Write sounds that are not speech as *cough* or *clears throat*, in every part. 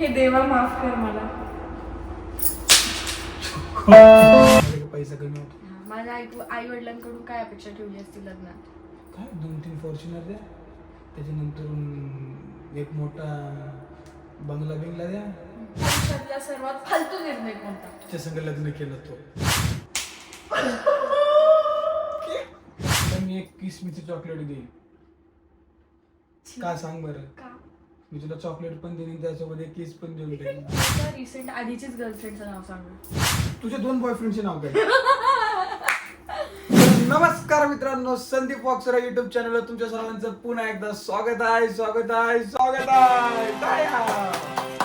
हे देवा माफ कर मला. पैसा कमी होतो. माझ्या आई आई वडिलांकडून काय अपेक्षा ठेवली असती लग्नात? काय दोन तीन फॉर्च्युनर द्या. त्याच्यानंतर अं, एक मोठा बंगला बिंगला द्या. आयुष्यातला सर्वात फालतू निर्णय कोणता? त्याच्या संग लग्न केलं तो. *laughs* तर मी एक किसमीचं चॉकलेट देईन. का सांग बरं? का? मी तुला चॉकलेट पण देईन त्यासोबत एक किस पण देऊन देईन रिसेंट आधीचीच गर्लफ्रेंडचं नाव सांगू तुझ्या दोन बॉयफ्रेंडचे नाव काय? नमस्कार मित्रांनो संदीप वॉक्सरा युट्यूब चॅनलवर तुमच्या सर्वांचं पुन्हा एकदा स्वागत आहे स्वागत आहे स्वागत आहे.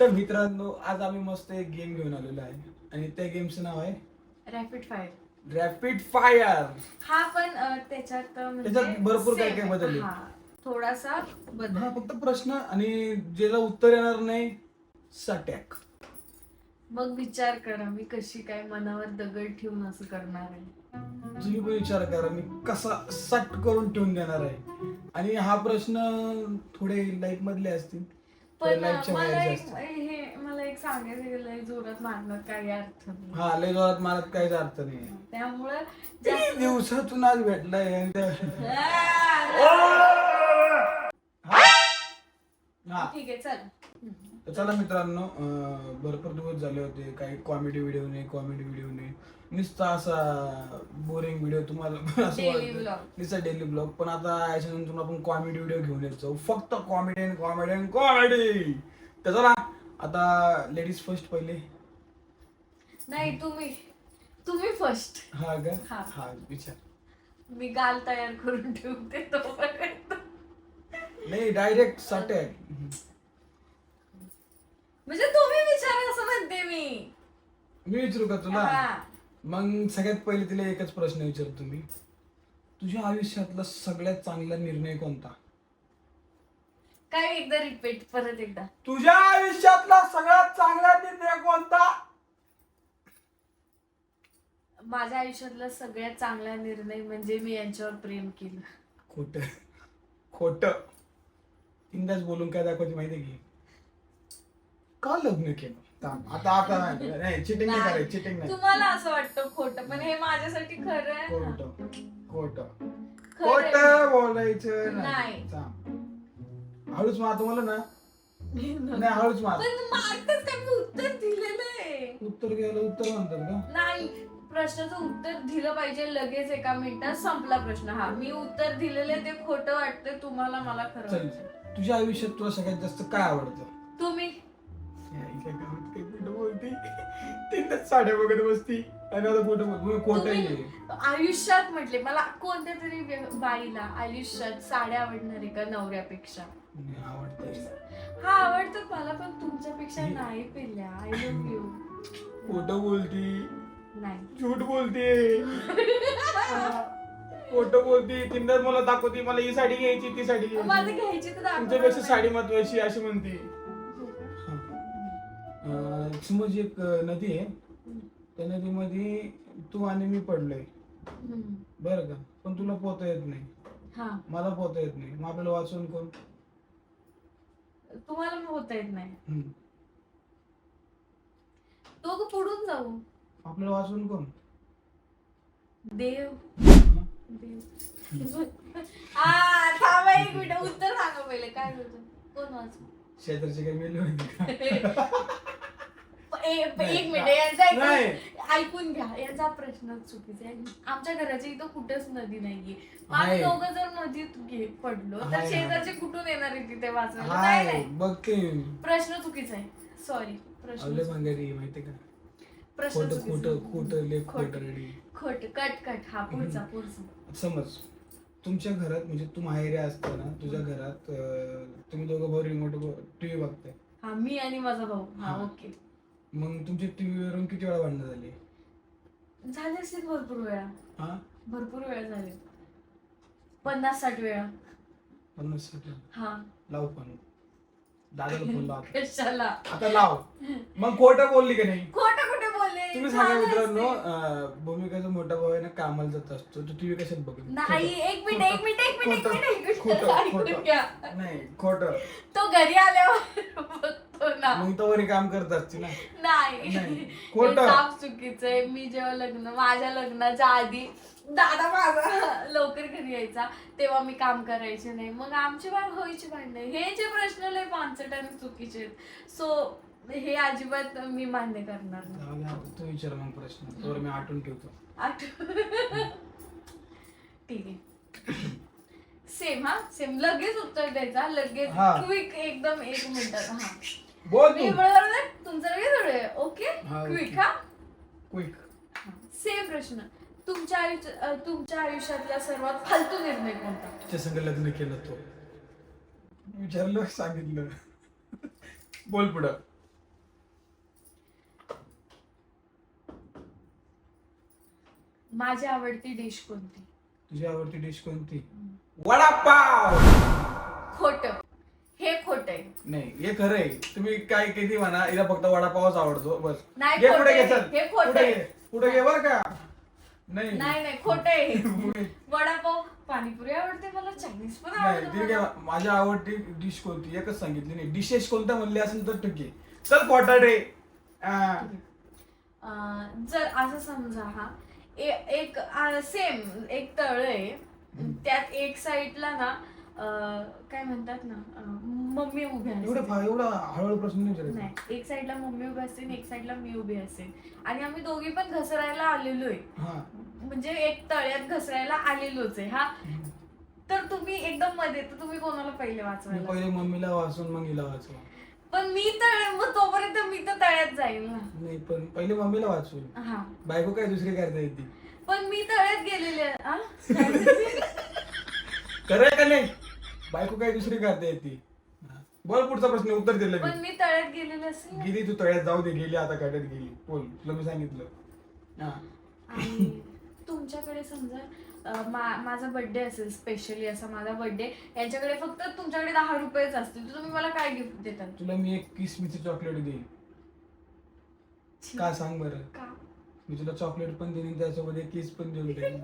तर मित्रांनो आज आम्ही मस्त एक गेम घेऊन आलेलो आहे. आणि त्या गेमचं नाव आहे रॅपिड फायर रॅपिड फायर हा पण अं, त्याच्यात अं, म्हणजे त्याच्यात भरपूर काय same. काय. बदलले. हा, थोडासा बदल. हा फक्त प्रश्न आणि ज्याला उत्तर येणार नाही सटॅक. मग विचार करा मी कशी काय मनावर दगड ठेवून असं करणार आहे. तुम्ही पण विचार करा मी कसा सट करून ठेवून देणार आहे. आणि हा प्रश्न थोडे लाईफ मधले असतील पण मला बाहेरचे एक हे मला एक सांगायचं जोरात मारण्यात काही अर्थ नाही. हा लय जोरात मला काहीच अर्थ नाही त्यामुळं जास्त- दिवसातून आज भेटलाय आणि त्या- आ. हा. ठीक आहे चल. तर चला मित्रांनो अं, भरपूर दिवस झाले होते काही कॉमेडी व्हिडिओ नाही कॉमेडी व्हिडिओ नाही नुसता असा बोरिंग व्हिडिओ तुम्हाला असं Daily वाटतं. vlog. नुसता डेली ब्लॉग पण आता याच्यानंतर आपण कॉमेडी व्हिडिओ घेऊन येत फक्त कॉमेडी कॉमेडी कॉमेडी तर चला आता लेडीज फर्स्ट पहिले. नाही तुम्ही. तुम्ही फर्स्ट हा का? हा. हा विचार. मी गाल तयार करून ठेवते तोपर्यंत. नाही डायरेक्ट साठे म्हणजे तुम्ही विचारा असं म्हणते मी. मी विचारू का तुला? हा. मग सगळ्यात पहिले तिला एकच प्रश्न विचारतो मी तुझ्या आयुष्यातला सगळ्यात चांगला निर्णय कोणता? काय एकदा रिपीट परत एकदा. तुझ्या आयुष्यातला सगळ्यात चांगला निर्णय कोणता? माझ्या आयुष्यातला सगळ्यात चांगला निर्णय म्हणजे मी यांच्यावर प्रेम केलं. खोट. खोट. तीनदाच बोलून काय दाखवते माहितीये की? का लग्न केलं? थांब, आता आता नाही नाही चिटिंग नाही करायची चिटिंग नाही. तुम्हाला असं वाटतं खोटं पण हे माझ्यासाठी खरं आहे. खोट ना. खोट. खरं खोट आहे. बोलायचं नाही. नाही. थांब. हळूच मार तुम्हाला ना. नाही हळूच मार. पण मारतच का? मी उत्तर दिलेलं आहे. उत्तर घ्यायला उत्तर म्हणतात का? नाही प्रश्नाचं उत्तर दिलं पाहिजे लगेच एका मिनिटात. संपला प्रश्न हा. मी उत्तर दिलेलं आहे ते खोटं वाटतंय. तुम्हाला मला खरं चल. वाटतंय. तुझ्या आयुष्यात तुला सगळ्यात जास्त काय आवडतं? तुम्ही. गावात काही बोलती? साड्या बघत बसती. आणि आता खोटं बोल खोटं तुम्ही आयुष्यात म्हटले मला कोणत्या तरी व्य- बाईला आयुष्यात साड्या आवडणार आहे का नवऱ्यापेक्षा? आवडते हा आवडतं मला पण तुमच्यापेक्षा नाही पिल्ल्या आय लव्ह यू खोटं बोलती. नाही. झूट बोलते. *laughs* खोटं बोलती तीनदा मला दाखवते मला ही साडी घ्यायची ती साडी माझं घ्यायची. घ्यायची तर दाखवा तुमच्यापेक्षा मला साडी महत्वाची अशी म्हणते? अं, समज एक अं, नदी आहे. त्या नदीमध्ये तू आणि मी पडलोय. हम्म. बरं का? पण तुला पोहता येत नाही. हा. मला पोहता येत नाही. मग आपल्याला वाचून कोण? तुम्हाला होता येत नाही. हम्म. तो पुढून जाऊ. आपल्याला वाचून कोण? देव. हं? थांबा एक मिनिट. उत्तर सांगा पहिले. काय होतं कोण वाचू शेजारचे काही मेले होते का? एक. मिनिट. यांचा ऐकून- घ्या. यांचा प्रश्न चुकीचा आहे. आमच्या घराच्या इथं कुठेच नदी नाहीये. आहे. आम्ही दोघं जर नदीत पडलो तर आहे, शेजारचे कुठून येणार आहे तिथे वाचवायला? हाय नाही प्रश्न चुकीचा आहे. सॉरी प्रश्न. मांगारी माहिती का? प्रश्न खोट चुकीचा खोट आहे. लेख खोट. खोट रेडी खोट कट कट. हा पुढचा पुढचा. समज तुमच्या घरात म्हणजे तू माहेरी असताना तुझ्या घरात अं, तुम्ही दोघं भाऊ रिमोट टीव्ही बघताय. हा मी आणि माझा भाऊ. हा हा. ओके. मग तुमची टीव्ही वरून किती वेळा भांडणं झाली? झाले असतील भरपूर वेळा. हा? भरपूर वेळा झाले. पन्नास साठ वेळा. पन्नास सेकंद हा. लाव पण. दादाला फोन लाव. *laughs* कशाला? आता लाव. मग खोटं बोलली का नाही? खोट कुठे बोलले तुम्ही सांगा झालं मित्रांनो असते. अं, भूमिकाचा मोठा भाऊ आहे ना कामाला जात असतो तो टीव्ही कशात बघत नाही एक मिनिट एक मिनिट एक मिनिट एक खोटं, मिनिट एक खोटं, मिनिट खोटं. ऐकून घ्या. नाही खोट तो घरी आल्यावर बघतो मग तो वरी काम करत असते ना नाही नाही. हे खोटं. साफ चुकीचं आहे मी जेव्हा लग्न माझ्या लग्नाच्या आधी दादा माझा लवकर घरी यायचा तेव्हा मी काम करायचे नाही मग आमची बाळ व्हायची भांडणे हे जे प्रश्न लय पानसट आणि चुकीचे सो हे अजिबात मी मान्य करणार नाही. जाऊ दे आता, तू विचार मग प्रश्न. तोवर मी आठवून ठेवतो. ठीक आहे. सेम हा? सेम लगेच उत्तर द्यायचा लगेच हा. क्विक एकदम एक मिनिटात हा. बोल मी तू. बरोबर तुमचं लगेच ओके हा, क्विक okay. हा? क्विक सेम प्रश्न. तुमच्या आयुष्य अ, तुमच्या आयुष्यातला सर्वात फालतू निर्णय कोणता? तिच्या संग लग्न केलं तो. विचारलं सांगितलं. बोल पुढं. माझी आवडती डिश कोणती? तुझी आवडती डिश कोणती? वडापाव! खोट. हे खोट आहे. नाही हे खरं आहे. तुम्ही काय किती म्हणा हिला फक्त वडापावच आवडतो बस. नाही, घे खोटं पुढे घे आहे. चल हे खोटं पुढे आहे. घे? पुढे घे बर का? नाही. नाही नाही खोट आहे. पुढे. वडापाव पाणीपुरी आवडते मला चायनीज पण नाही आवडते ठीक मला. आहे माझी आवडती डिश कोणती? एकच सांगितली नाही. डिशेस कोणत्या म्हणले असेल तर ठीक आहे. चल क्वार्टर रे अं, जर असं समजा हा एक सेम एक तळ आहे. त्यात एक साईडला ना काय म्हणतात ना मम्मी उभी एवढं हळूहळू प्रश्न नाही एक साईडला मम्मी उभी असते एक साईडला मी उभी असते. आणि आम्ही दोघी पण घसरायला आलेलो आहे हा. म्हणजे एक तळ्यात घसरायला आलेलोच आहे हा. तर तुम्ही एकदम मध्ये तर तुम्ही कोणाला पहिले वाचवायला? पहिले मम्मीला वाचून मग हिला वाचवा पण मी तळ मग तोपर्यंत मी तर तळ्यात जाईल ना नाही पण पहिले मम्मीला वाचून हा बायको काय दुसरी करता येते पण मी तळ्यात गेलेले. आ? काय म्हणते? खरंय का नाही बायको काय दुसरी करता येते. बोल पुढचा प्रश्न उत्तर दिलं पण मी मी तळ्यात गेलेले असेल ना. गेली तू तळ्यात जाऊ दे गेली आता काट्यात गेली बोल तुला मी सांगितलं हा आणि तुमच्याकडे समजा मा- माझा बर्थडे असेल स्पेशली असा माझा बर्थडे यांच्याकडे फक्त तुमच्याकडे दहा रुपयेच असतील. तर तुम्ही मला काय गिफ्ट देतात? तुला मी एक किसमीचं चॉकलेट देईन. का सांग बरं? का? मी तुला चॉकलेट पण देईन त्यासोबत एक किस पण देऊन देईन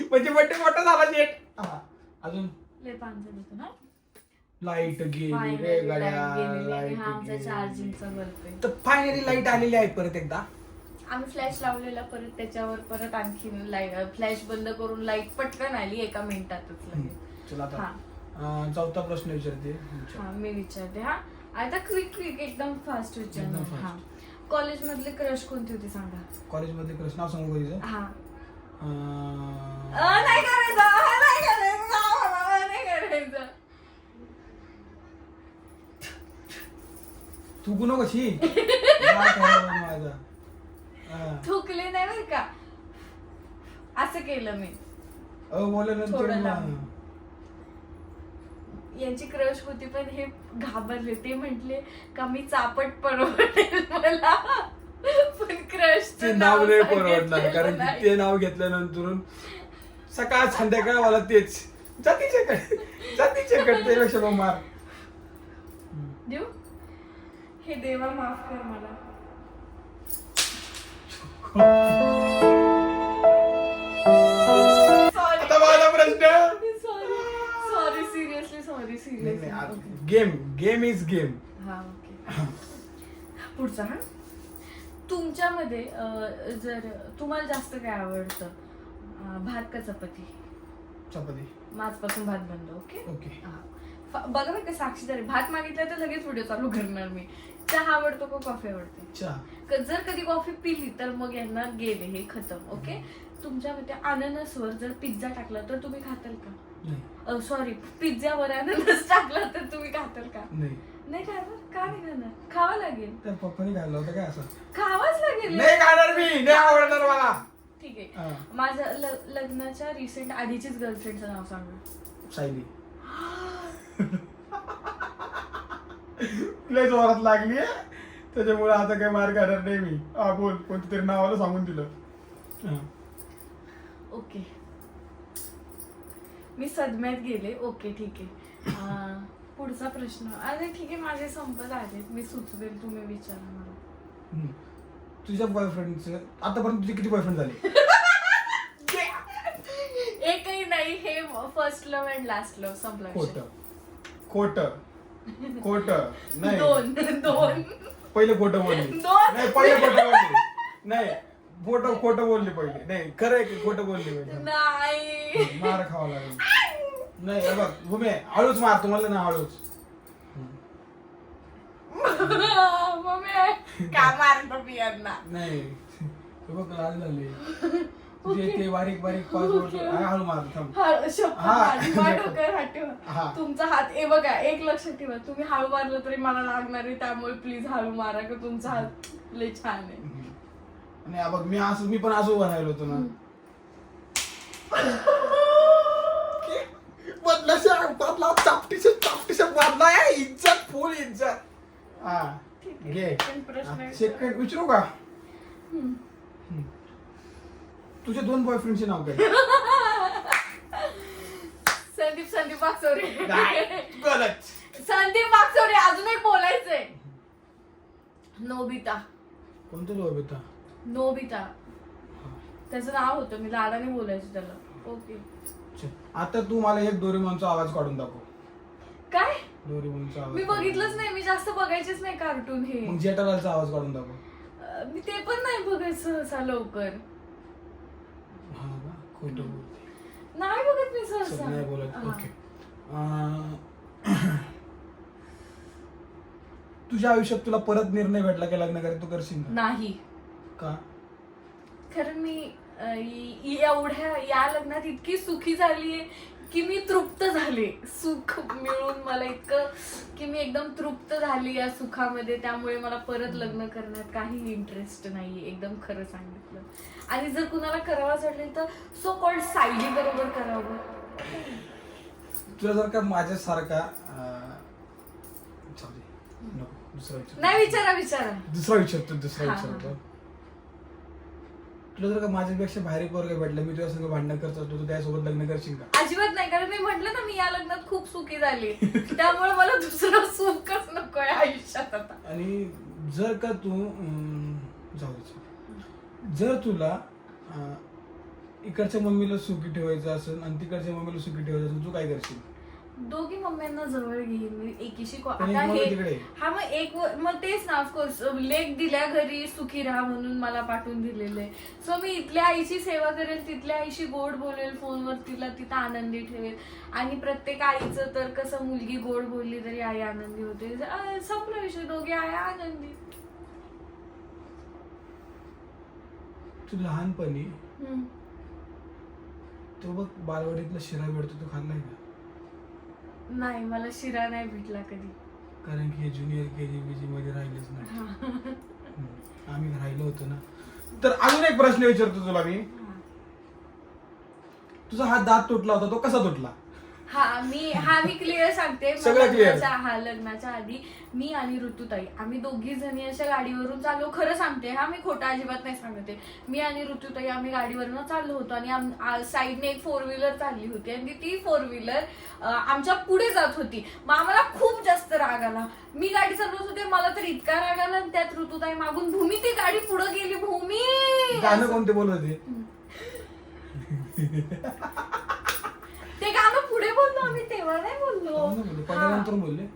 म्हणजे बड्डे मोठा झाला शेट हा. अजून? लय होतो ना? लाइट गेली रे Finally light गेलेली आणि लाइट हा आमचा चार्जिंगचा बल्ब आहे तर फायनली लाइट आलेली आहे परत एकदा. आम्ही फ्लॅश लावलेला परत त्याच्यावर परत आणखी लाइट फ्लॅश बंद करून लाइट पटकन आली एका मिनिटातच चला हा. चौथा प्रश्न विचारते. हा मी विचारते हा. आता क्विक क्विक एकदम फास्ट एकदम विचारणार fast. हा. कॉलेज मधले क्रश कोणती होती सांगा? कॉलेजमध्ये कृष्णा सांगू का तिचं? हा. अं, अ, नाही करायचं. अ, नाही करायचं. अ, नाही करायचं. थुकू नको कशी? *laughs* माझा. थुकले नाही बर का? असं केलं मी. थोडं लांब. यांची क्रश होती पण हे घाबरले. ते म्हंटले का मी चापट परवडेल मला? पण क्रश ते नाव नाही परवडणार कारण की ते नाव घेतल्यानंतर सकाळ संध्याकाळ मला तेच. जातीचे कट जातीचे कट त्यापेक्षा मग मार. देऊ हे देवा माफ कर मला. आता माझा प्रश्न? Sorry sorry seriously sorry seriously game game is game हा ओके पुढचा हा? तुमच्यामध्ये अं, जर तुम्हाला जास्त काय आवडतं अं, भात का चपाती? चपाती. माझपासून भात बनतो ओके ओके हा. बघा बरं का साक्षीदार भात मागितला तर लगेच व्हिडिओ चालू करणार मी. चहा आवडतो का कॉफी आवडते? चहा. क- जर कधी कॉफी पिली तर मग यांना गेले हे खतम ओके तुमच्यामध्ये अननसवर जर पिझ्झा टाकला तर तुम्ही खाताल का? नाही. सॉरी पिझ्झावर अननस टाकला तर तुम्ही खाताल का? नाही. नाही खाणार? का नाही खाणार? खावा लागेल. तर पप्पाने खाल्लं होतं काय असं? खावाच लागेल. नाही खाणार मी नाही आवडणार मला. ठीक आहे. हा. माझ्या ल- लग्नाच्या रिसेंट आधीचीच गर्लफ्रेंडचं नाव सांगा. सायली. लय जोरात लागली त्याच्यामुळे आता काही मार्ग खाणार नाही मी. हा बोल. कोणत्या तरी नावाला सांगून दिलं. ओके. मी सदम्यात गेले. ओके ठीक आहे. पुढचा प्रश्न. अरे ठीक आहे माझे संपत आले मी सुचवेल तुम्ही विचारा मला. तुझ्या बॉयफ्रेंडचं आतापर्यंत तुझे किती बॉयफ्रेंड झाले? *laughs* एकही नाही. हे first love and last love संपला खोट. खोट. नाही. दोन. दोन. पहिले खोटं बोलली. दोन. नाही पहिले खोटं बोलली. नाही खोटं खोटं बोलली पहिले. नाही खरं आहे की खोटं बोलली पहिले? नाही. मार खावा लागेल. नाही हे बघ भूमे हळूच मार तुम्हाला ना हळूच. मम्मी का मारतो पियांना? नाही. हे बघ लाल झाले तुझे ते बारीक बारीक पाच वर्ष हा, हळू मार थांब. हा, शपथ हा. माझी मान डोक्यावर हात हा. ठेवा तुमचा हात ए बघा एक लक्षात ठेवा. तुम्ही हळू मारलं तरी मला लागणार आहे त्यामुळे प्लीज हळू मारा की तुमचा हात लय छान आहे. आणि हा बघ मी असं मी पण असं राहिलो होतो ना. बदला बदला चापटीचे चापटीचे बदला या इज्जत फुल इज्जत. हा. घे. पण प्रश्न. सेकंड विचारू का. हम्म. तुझ्या दोन बॉयफ्रेंडचे नाव काय? संदीप संदीप वागचौरे गलत. संदीप वागचौरे अजून एक बोलायचंय. नोबिता. कोणतं होता नोबिता. त्याचं नाव होतं मी लाडाने बोलायचं त्याला. ओके. आता तू मला एक डोरेमॉनचा आवाज काढून दाखव. काय? डोरेमॉनचा आवाज मी बघितलंच नाही मी जास्त बघायचेच नाही कार्टून हे. मग जेठालालचा आवाज काढून दाखव. अं, मी ते पण नाही बघायचं सहसा लवकर. खोटं बोलते. नाही बघत मी सहसा. नाही बोलत. ओके. अं, *clears throat* तुझ्या आयुष्यात तुला परत निर्णय भेटला की लग्न करायचं तू करशील का? नाही. का? कारण मी अं, इ- एवढ्या या लग्नात इतकी सुखी झालीये. की मी तृप्त झाले. सुख मिळून मला इतकं की मी एकदम तृप्त झाली या सुखामध्ये. त्यामुळे मला परत लग्न करण्यात काही इंटरेस्ट नाही एकदम खरं सांगितलं. आणि जर कुणाला करावंच वाटलं तर सो कॉल्ड सायली बरोबर करावं. तुला जर का माझ्यासारखा नाही विचारा विचारा. दुसरा विचारतो दुसरा विचारतो. तुला जर का माझ्यापेक्षा भारी पोरगे भेटलं मी तुझ्या संग भांडण करत असतो तू त्यासोबत लग्न करशील का? अजिबात नाही कारण मी म्हंटल ना मी या लग्नात खूप सुखी झाली. त्यामुळे मला दुसरं सुखच नकोय आयुष्यात आता. आणि जर का तू अं, जाऊ दे. जर तुला अं, इकडच्या मम्मीला सुखी ठेवायचं असेल आणि तिकडच्या मम्मीला सुखी ठेवायचं असेल तू काय करशील? दोघी मम्म्यांना जवळ घेईन मी एकीशी को- पण एक आता हे तिकडे. हा मग एक व- मग तेच ना ऑफकोर्स लेख दिल्या घरी सुखी राहा म्हणून मला पाठवून दिलेले सो मी इथल्या आईची सेवा करेल तिथल्या आईशी गोड बोलेल फोनवर तिला तिथं आनंदी ठेवेल. आणि प्रत्येक आईचं तर कसं मुलगी गोड बोलली तरी आई आनंदी होते. अं, संपला विषय दोघे आया आनंदी. तू लहानपणी हम्म. तो बघ बालवाडीतला शिरा भेटतो तो खाल्लाय का? नाही मला शिरा नाही भेटला कधी. कारण की हे ज्युनियर के जी बी जी मध्ये राहिलेच नाही. हम्म. आम्ही राहिलो होतो ना. तर अजून एक प्रश्न विचारतो तुला मी. तुझा हा दात तुटला होता तो कसा तुटला? हा मी हा मी क्लिअर सांगते. सगळं clear. लग्नाच्या हा लग्नाच्या आधी मी आणि ऋतुताई आम्ही दोघी जणी अशा गाडीवरून चाललो. खरं सांगते हा मी खोटं अजिबात नाही सांगते. मी आणि ऋतुताई आम्ही गाडीवरून चाललो होतो आणि साईडने एक फोर व्हीलर चालली होती आणि ती फोर व्हीलर आमच्या पुढे जात होती. मग आम्हाला खूप जास्त राग आला. मी गाडी चालवत होते मला तर इतका राग आला आणि त्यात ऋतुताई मागून भूमी ती गाडी पुढे गेली भूमी! गाणं कोणते बोलत होते? *laughs* बोललो आम्ही तेव्हा नाही बोललो. बोलले?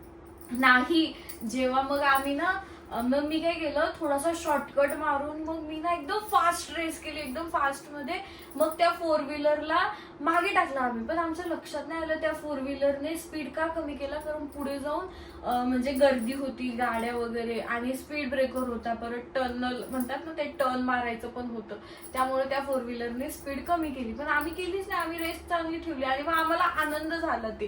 नाही जेव्हा मग आम्ही ना मग मी काय केलं थोडासा शॉर्टकट मारून मग मी ना एकदम फास्ट रेस केली एकदम फास्टमध्ये. मग त्या फोर व्हीलरला मागे टाकलं आम्ही. पण आमच्या लक्षात नाही आलं त्या फोर व्हीलरने स्पीड का कमी केला कारण पुढे जाऊन म्हणजे गर्दी होती गाड्या वगैरे आणि स्पीड ब्रेकर होता परत टर्नल म्हणतात ना ते टर्न मारायचं पण होतं. त्यामुळे त्या फोर व्हीलरने स्पीड कमी केली. पण आम्ही केलीच नाही. आम्ही रेस चांगली ठेवली आणि मग आम्हाला आनंद झाला ते.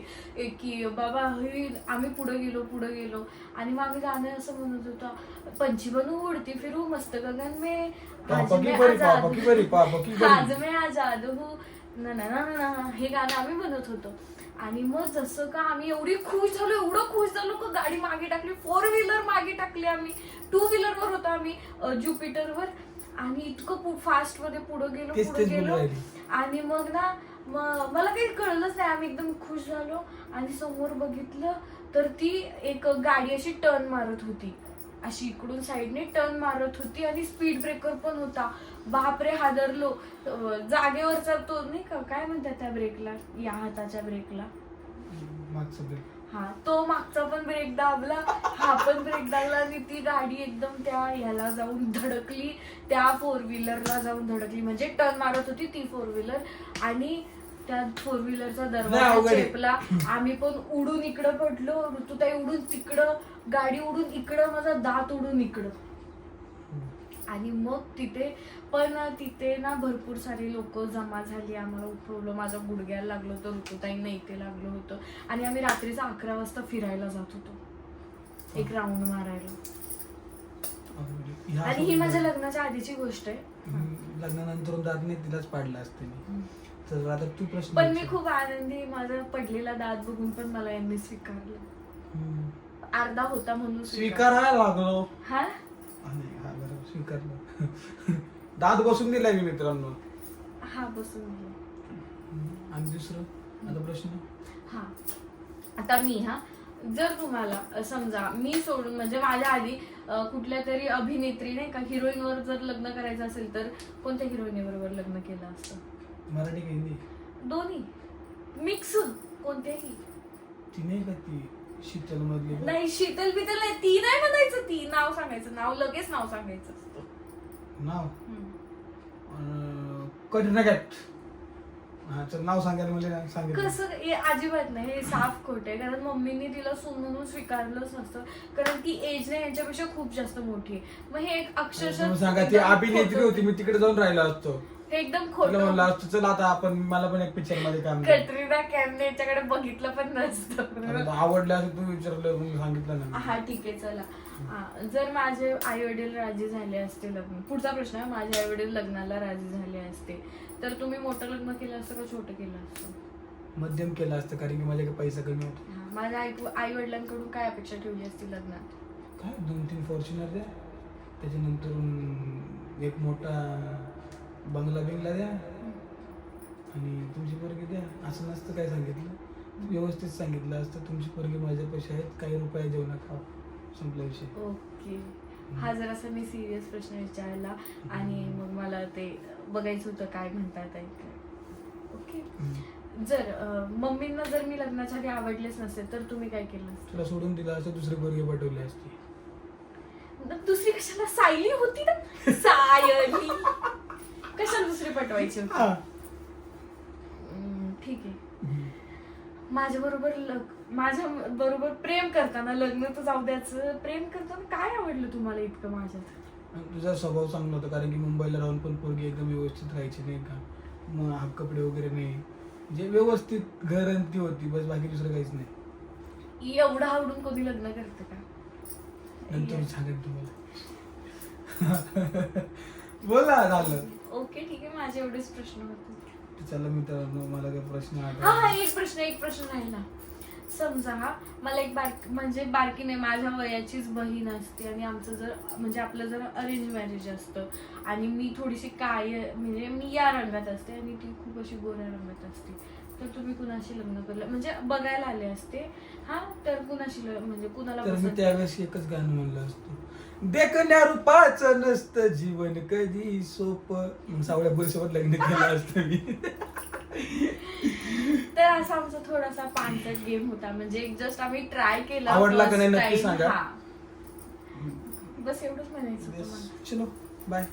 की बाबा हे आम्ही पुढे गेलो पुढे गेलो. आणि मग आम्ही गाणं असं म्हणत होतो पंछी बनू उडती फिरू मस्त गगन में आज मैं आजाद. *laughs* आज मैं आजाद हूँ. ना ना ना. हे गाणं आम्ही म्हणत होतो. आणि मग जसं का आम्ही एवढी खुश झालो एवढं खुश झालो का गाडी मागे टाकली फोर व्हीलर मागे टाकली आम्ही. टू व्हीलरवर होतो आम्ही ज्युपिटरवर आणि इतकं फास्टमध्ये पुढे गेलो पुढे गेलो. आणि मग ना म- मला काही कळलंच नाही आम्ही एकदम खुश झालो. आणि समोर बघितलं तर ती एक गाडी अशी टर्न मारत होती. अशी इकडून साईडने टर्न मारत होती आणि स्पीड ब्रेकर पण होता. बापरे हादरलो. जागेवरचा तो नाही का काय म्हणतात त्या ब्रेकला या हाताच्या ब्रेकला हा तो मागचा पण ब्रेक दाबला. हा पण ब्रेक दाबला आणि ती गाडी एकदम त्या ह्याला जाऊन धडकली. त्या फोर व्हीलरला जाऊन धडकली. म्हणजे टर्न मारत होती ती फोर व्हीलर आणि त्या फोर व्हीलरचा नाही, दरवाजा अवघड आहे. चेपला. आम्ही पण उडून इकडं पडलो. ऋतुताई उडून तिकडं गाडी उडून इकडं माझा दात उडून इकडं. आणि मग तिथे पण तिथे ना भरपूर सारे लोक जमा झाली आम्हाला उठवलं. माझं गुडघ्याला लागलं होतं ऋतुताईंना इथे लागलं होतं. आणि आम्ही रात्रीचा अकरा वाजता फिरायला जात होतो. एक राऊंड मारायला. ह्या आणि ही माझ्या लग्नाच्या आधीची गोष्ट आहे. लग्नानंतर दात नाही तिलाच पाडला असते मी. तर आता तू प्रश्न पण मी विचार. खूप आनंदी माझा पडलेला दात बघून पण मला यांनी स्वीकारलं. हम्म. अर्धा होता म्हणून स्वीकारायला लागलो. हा? हा, नाही, हा, बरोबर, स्वीकारलं. *laughs* दात बसून दिलाय मी मित्रांनो. हा बसून गेला. हम्म, आणि दुसरं? आता प्रश्न? हा. आता मी हा. जर तुम्हाला अ, समजा मी सोडून म्हणजे माझ्या आधी अ, कुठल्या तरी अभिनेत्री नाही का हिरोईनवर जर लग्न करायचं असेल तर कोणत्या हिरोईनीबरोबर लग्न केलं असतं? मराठी का हिंदी दोन्ही. मिक्स कोणत्याही. ती नाही का ती शीतल मधली बघ. नाही शीतल बितल नाही. ती नाही म्हणायचं. ती नाव सांगायचं. नाव लगेच नाव सांगायचं असतं. नाव? हम्म. अं, कटरीना कॅट हा चल नाव सांगायला मला सांगितलं. कसं हे अजिबात नाही. हे साफ खोट आहे. कारण मम्मीने तिला सून म्हणून स्वीकारलंच नसतं. कारण ती एज ने यांच्यापेक्षा खूप जास्त मोठी आहे. मग हे एक अक्षरशः सांगा ती एकदम अभिनेत्री खोटं- होती. मी तिकडे जाऊन राहिलो असतो. एकदम खोटं. म्हणलं असतं चल आता आपण मला पण एक पिक्चरमध्ये काम कर. कटरीना कॅमने याच्याकडे बघितलं पण नसतं. आता आवडलं असं तू विचारलं मी सांगितलं ना. हा ठीक आहे चला. हा, जर माझे आई वडील राजी झाले असते लग्न पुढचा प्रश्न आहे माझे आई वडील लग्नाला राजी झाले असते तर तुम्ही मोठं लग्न केलं असतं का छोटं केलं असतं? मध्यम केलं असतं कारण की माझ्याकडे पैसा कमी होता. हा, माझ्या आई आई वडिलांकडून काय अपेक्षा ठेवली असती लग्नात? काय दोन तीन फॉर्च्युनर द्या. त्याच्यानंतर अं, एक मोठा बंगला बिंगला द्या आणि तुमची पोरगी द्या. असं नसतं काय सांगितलं. व्यवस्थित सांगितलं असतं तुमची पोरगी माझ्या पैसे आहेत काही रुपये देऊ नका. संपला विषय. ओके. हा जरासा मी सिरियस प्रश्न विचारला आणि मग मला ते बघायचं होतं काय म्हणतात ओके. जर अं, मम्मींना जर मी लग्नाच्या आधी आवडलेच नसते तर तुम्ही काय केलं असतं? तुला सोडून दिलं असतं दुसरी पोरगी पाठवली असती. दुसरी कशाला सायली होती ना? सायली. कशाला दुसरी पटवायची होती? हा. हम्म, ठीक आहे. माझ्या बरोबर लग माझ्या बरोबर प्रेम करताना लग्न तर जाऊ द्याचं प्रेम करताना काय आवडलं तुम्हाला इतकं माझ्यात? तुझा स्वभाव चांगला होता कारण की मुंबईला राहून पण पोरगी एकदम व्यवस्थित राहायची नाही का? मग हाफ कपडे वगैरे नाही. जे व्यवस्थित घर आणि ती होती बस बाकी दुसरं काहीच नाही. एवढं आवडून कोणी लग्न करतं का? नंतर सांगेन तुम्हाला. *laughs* बोला झालं. ओके ठीक आहे. माझे एवढेच प्रश्न होते. चला मित्रांनो मला काही प्रश्न हा हा एक प्रश्न एक प्रश्न राहिला समजा हा मला एक बारक म्हणजे बारकी नाही माझ्या वयाचीच बहीण असते आणि आमचं जर म्हणजे आपलं जर अरेंज मॅरेज असतं आणि मी थोडीशी काय म्हणजे मी या रंगात असते आणि ती खूप अशी गोऱ्या रंगात असते तर तुम्ही कुणाशी लग्न करलं? म्हणजे बघायला आले असते हा तर कुणाशी ल- म्हणजे कुणाला तर मी पसंत- त्यावेळेस एकच गाणं म्हणलं असतं. देखण्या रूपाचं नसतं जीवन कधी सोप मग सावळ्या पुरुषावर लग्न केलं असतं मी तर असा आमचा थोडासा पानसट गेम होता म्हणजे जस्ट आम्ही ट्राय केला आवडला का first नाही नक्की time. सांगा. हा. बस एवढंच म्हणायचं होतं मला. चलो बाय